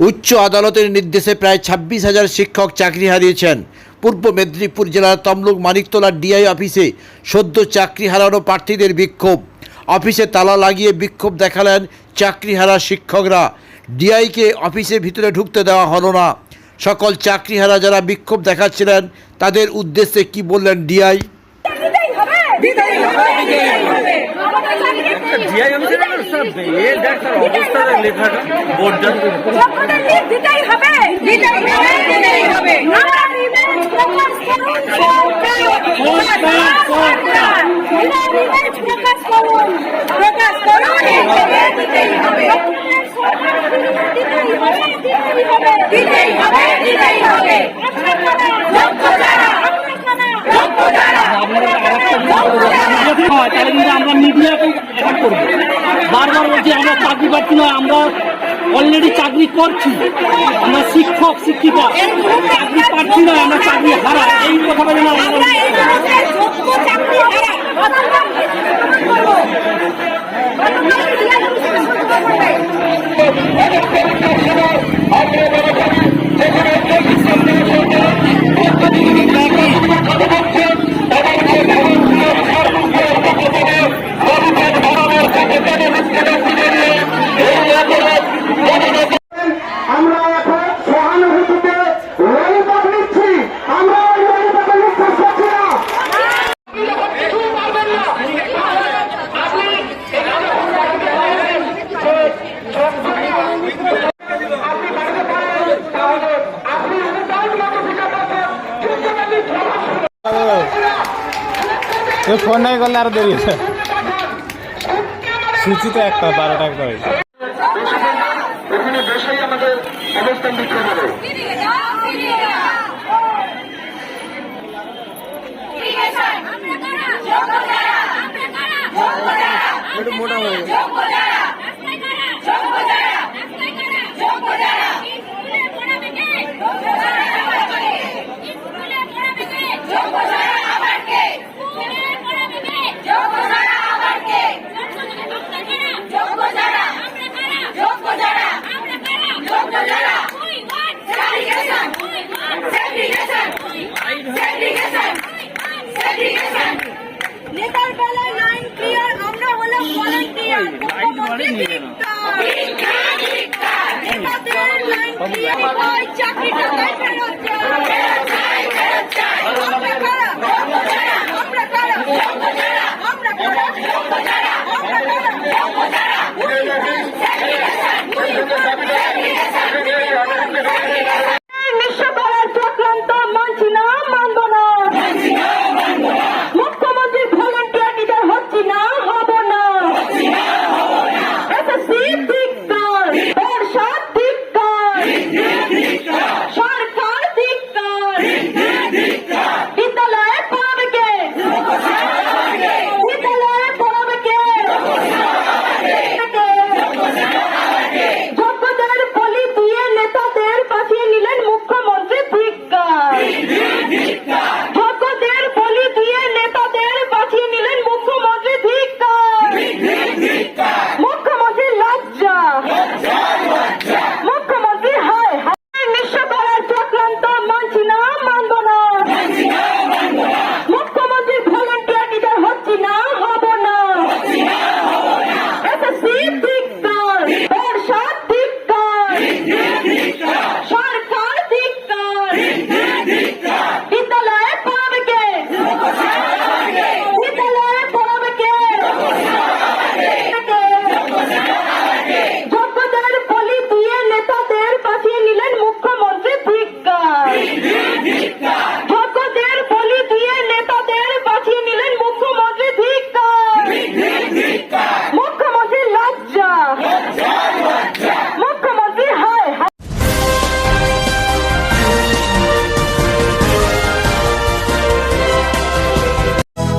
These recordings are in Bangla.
উচ্চ আদালতের নির্দেশে প্রায় ছাব্বিশ হাজার শিক্ষক চাকরি হারিয়েছেন। পূর্ব মেদিনীপুর জেলার তমলুক মানিকতলার ডিআই অফিসে সদ্য চাকরি হারানো প্রার্থীদের বিক্ষোভ। অফিসে তালা লাগিয়ে বিক্ষোভ দেখালেন চাকরি হারা শিক্ষকরা। ডিআইকে অফিসের ভিতরে ঢুকতে দেওয়া হলো না। সকল চাকরিহারা যারা বিক্ষোভ দেখাচ্ছিলেন, তাদের উদ্দেশ্যে কি বললেন ডিআই দিতেই হবে দিতেই হবে দিতেই হবে আমাদের চাকরি জিআই অফিসের একটা সব এ দেখ অবস্থাটা লেখাটা দিতেই হবে। দিতেই হবে দিতেই হবে। দিতেই হবে। দিতেই হবে। যারা যারা হয় তাহলে কিন্তু আমরা মিডিয়াকে অ্যাটাক করব। বারবার বলছি আমরা চাকরি পাচ্ছি না আমরা অলরেডি চাকরি করছি। আমরা শিক্ষক শিক্ষিকা। চাকরি পাচ্ছি না আমরা চাকরি হারা। এই কথাটা যেন আমরা ফোন নাই করলে আরও দেরি আছে সূচি তো একটা বারোটা একটা হয়েছে এখানে বসেই আমাদের অবস্থান দিতে হবে মোটা হয়ে নেতার বেলায় লাইন ক্লিয়ার আমরা হলাম ভলান্টিয়ার নেতাদের লাইন ক্লিয়ার হয় চাকরিটা তাই ফেরত চাই আমরা কারা আমরা কারা আমরা কারা আমরা কারা আমরা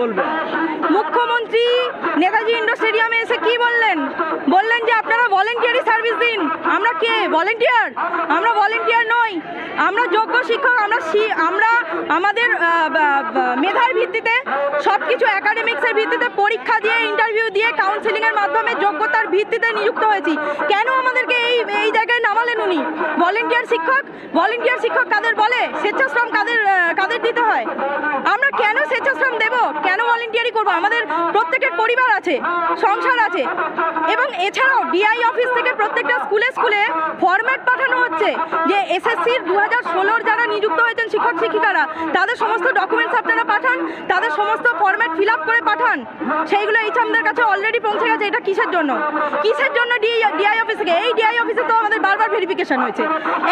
বলবেন? মুখ্যমন্ত্রী নেতাজি ইন্ডোর স্টেডিয়ামে এসে কি বললেন? বললেন যে আপনারা ভলেন্টিয়ারি আমরা কে? ভলেন্টিয়ার আমরা ভলেন্টিয়ার নই। আমরা যোগ্য শিক্ষক, আমরা আমরা আমাদের মেধার ভিত্তিতে সব কিছু একাডেমিক্সের ভিত্তিতে পরীক্ষা দিয়ে ইন্টারভিউ দিয়ে কাউন্সিলিংয়ের মাধ্যমে যোগ্যতার ভিত্তিতে নিযুক্ত হয়েছি। কেন আমাদেরকে এই এই জায়গায় নামালেন উনি? ভলেন্টিয়ার শিক্ষক ভলেন্টিয়ার শিক্ষক কাদের বলে? স্বেচ্ছাশ্রম কাদের কাদের দিতে হয়? আমরা কেন স্বেচ্ছাশ্রম দেব? কেন ভলেন্টিয়ারি করব? আমাদের প্রত্যেকের পরিবার আছে, সংসার আছে। এবং এছাড়াও ডিআই অফিস থেকে প্রত্যেকটা স্কুলে স্কুলে ফরম্যাট পাঠানো হচ্ছে যে এসএসসির দু হাজার ষোলোর যারা নিযুক্ত হয়েছেন শিক্ষক শিক্ষিকারা, তাদের সমস্ত ডকুমেন্টস আপনারা পাঠান, তাদের সমস্ত ফরম্যাট ফিল আপ করে পাঠান। সেইগুলো এইচএমদের কাছে অলরেডি পৌঁছে গেছে, এটা কিসের জন্য? কিসের জন্য ডি ডিআই অফিস থেকে? এই ডিআই অফিসে তো আমাদের বারবার ভেরিফিকেশন হয়েছে।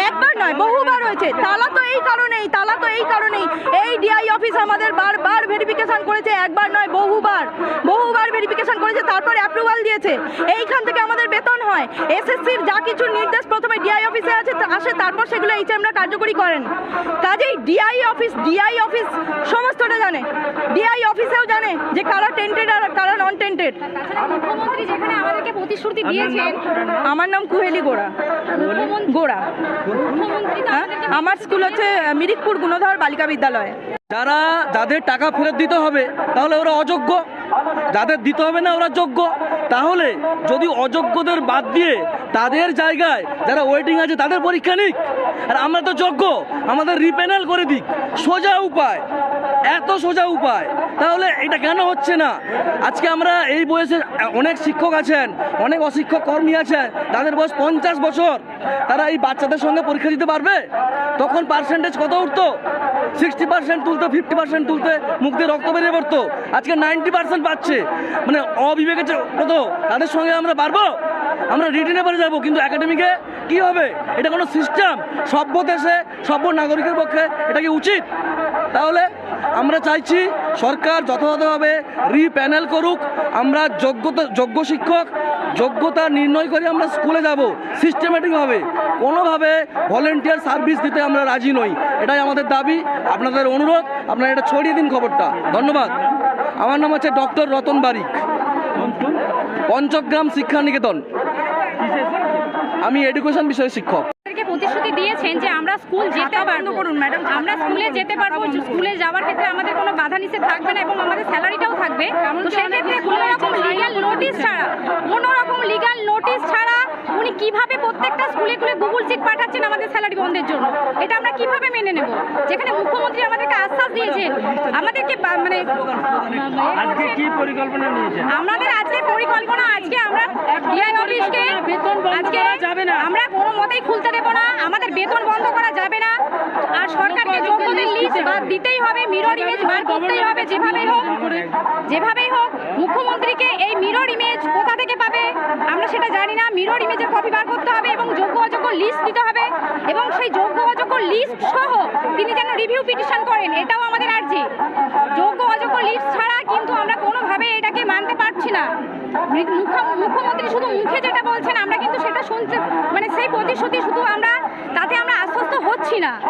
একবার নয়, বহুবার হয়েছে। তালা তো এই কারণেই, তালা তো এই কারণেই। এই ডিআই অফিস আমাদের বারবার ভেরিফিকেশন করেছে, একবার নয়, বহুবার। বহুবার ভেরিফিকেশন করেছে, তারপর অ্যাপ্রুভাল দিয়েছে। এইখান থেকে আমাদের বেতন হয়। এসএসসির যা কিছু নির্দেশ প্রথমে ডিআই অফিসে আছে আসে তারপর সেগুলো এইচএমরা কার্যকরী করেন। কাজেই ডিআই অফিস ডিআই অফিস সমস্তটা জানে। ডিআই অফিসেও জানে যে কারা টেন্টেড আর কারা নন টেন্টেড মুখ্যমন্ত্রী যেখানে আমাদেরকে প্রতিশ্রুতি দিয়েছেন আমার নাম কুহেলি গোড়া। গোড়া। হ্যাঁ? আমার স্কুল হচ্ছে মিরিকপুর গুণধর বালিকা বিদ্যালয়। যারা যাদের টাকা ফেরত দিতে হবে তাহলে ওরা অযোগ্য। যাদের দিতে হবে না ওরা যোগ্য। তাহলে যদি অযোগ্যদের বাদ দিয়ে তাদের জায়গায় যারা ওয়েটিং আছে, তাদের পরীক্ষা নিক। আর আমরা তো যোগ্য, আমাদের রিপেনাল করে দিক। সোজা উপায়, এত সোজা উপায়। তাহলে এটা কেন হচ্ছে না? আজকে আমরা এই বয়সে অনেক শিক্ষক আছেন, অনেক অশিক্ষক কর্মী আছেন, তাদের বয়স পঞ্চাশ বছর। তারা এই বাচ্চাদের সঙ্গে পরীক্ষা দিতে পারবে? তখন পার্সেন্টেজ কত উঠতো? সিক্সটি পার্সেন্ট তুলতো ফিফটি পার্সেন্ট তুলতে মুখ দিয়ে রক্ত বেরিয়ে পড়তো। আজকে নাইনটি পার্সেন্ট পাচ্ছে। মানে অবিবেকে কত? তাদের সঙ্গে আমরা পারব? আমরা রিটেনে পারে যাব, কিন্তু একাডেমিকে কি হবে? এটা কোনো সিস্টেম সভ্য দেশে সভ্য নাগরিকের পক্ষে এটা কি উচিত? তাহলে আমরা চাইছি সরকার যথাযথভাবে রিপ্যানেল করুক, আমরা যোগ্যতা, যোগ্য শিক্ষক, যোগ্যতা নির্ণয় করে আমরা স্কুলে যাব সিস্টেমেটিকভাবে কোনোভাবে ভলেন্টিয়ার সার্ভিস দিতে আমরা রাজি নই, এটাই আমাদের দাবি, আপনাদের অনুরোধ, আপনারা এটা ছড়িয়ে দিন খবরটা। ধন্যবাদ। আমার নাম হচ্ছে ডক্টর রতন বারিক, পঞ্চগ্রাম শিক্ষা নিকেতন আমি এডুকেশন বিষয়ে শিক্ষক। প্রতিশ্রুতি দিয়েছেন যে আমরা স্কুল যেতে পারব। করুন, ম্যাডাম। আমরা স্কুলে যেতে পারব। স্কুলে যাওয়ার ক্ষেত্রে আমাদের কোনো বাধা নিষেধ থাকবে না এবং আমাদের স্যালারিটাও থাকবে। তো সেই কোনো রকম লিগ্যাল নোটিশ ছাড়া কোনো রকম লিগ্যাল নোটিশ ছাড়া উনি কীভাবে প্রত্যেকটা স্কুলে স্কুলে গুগল সিট পাঠাচ্ছেন আমাদের স্যালারি বন্ধের জন্য? এটা আমরা কীভাবে মেনে নেব? যেখানে মুখ্যমন্ত্রী আমাদেরকে আশ্বাস দিয়েছেন আমাদেরকে বা- মানে আজকে কি পরিকল্পনা নিয়েছেন? আমাদের আজকে পরিকল্পনা আজকে আমরা ডিআই অফিসকে আজকে। আমরা কোনো মতেই খুলতে দেব না, আমাদের বেতন বন্ধ করা যাবে না, আর সরকারকে যোগ্যদের লিস্ট বাদ দিতেই হবে মিরর ইমেজ বার করতেই হবে, যেভাবেই হোক যেভাবেই হোক, মুখ্যমন্ত্রীকে এই মিরর ইমেজ কোথা থেকে পাবে, আমরা সেটা জানি না মিরর ইমেজের কপি বার করতে হবে এবং যোগ্য অযোগ্য লিস্ট দিতে হবে এবং সেই যোগ্য অযোগ্য লিস্ট সহ তিনি যেন রিভিউ পিটিশন করেন, এটাও আমাদের আর্জি। যোগ্য অযোগ্য লিস্ট ছাড়া কিন্তু আমরা কোনোভাবে এটাকে মানতে পারছি না। মুখ্য- মুখ্যমন্ত্রী শুধু মুখে যেটা বলছেন, আমরা কিন্তু সেটা শুনতে মানে সেই প্রতিশ্রুতি শুধু আমরা তাতে আমরা আশ্বস্ত হচ্ছি না।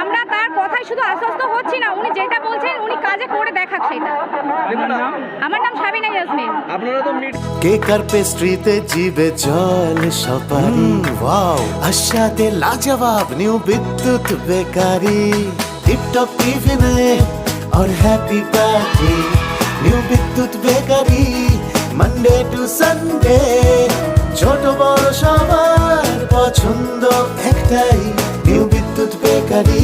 আমরা শুধু আশ্বস্ত হচ্ছি না উনি যেটা বলছেন উনি কাজে করে দেখাক সেটা আমার নাম সাবিনা ইয়াসমিন আপনারা তো মিট কেকার পেস্ট্রিতে জিবে জল সপারি ওয়াও আশাতে লাজবাব নিউ বিদ্যুৎ বেকারি টিপটপ টিফিনে और happy party new Bidyut bakery Monday to Sunday ছোট বড় সবার পছন্দ একটাই নিউ বিদ্যুৎ বেকারি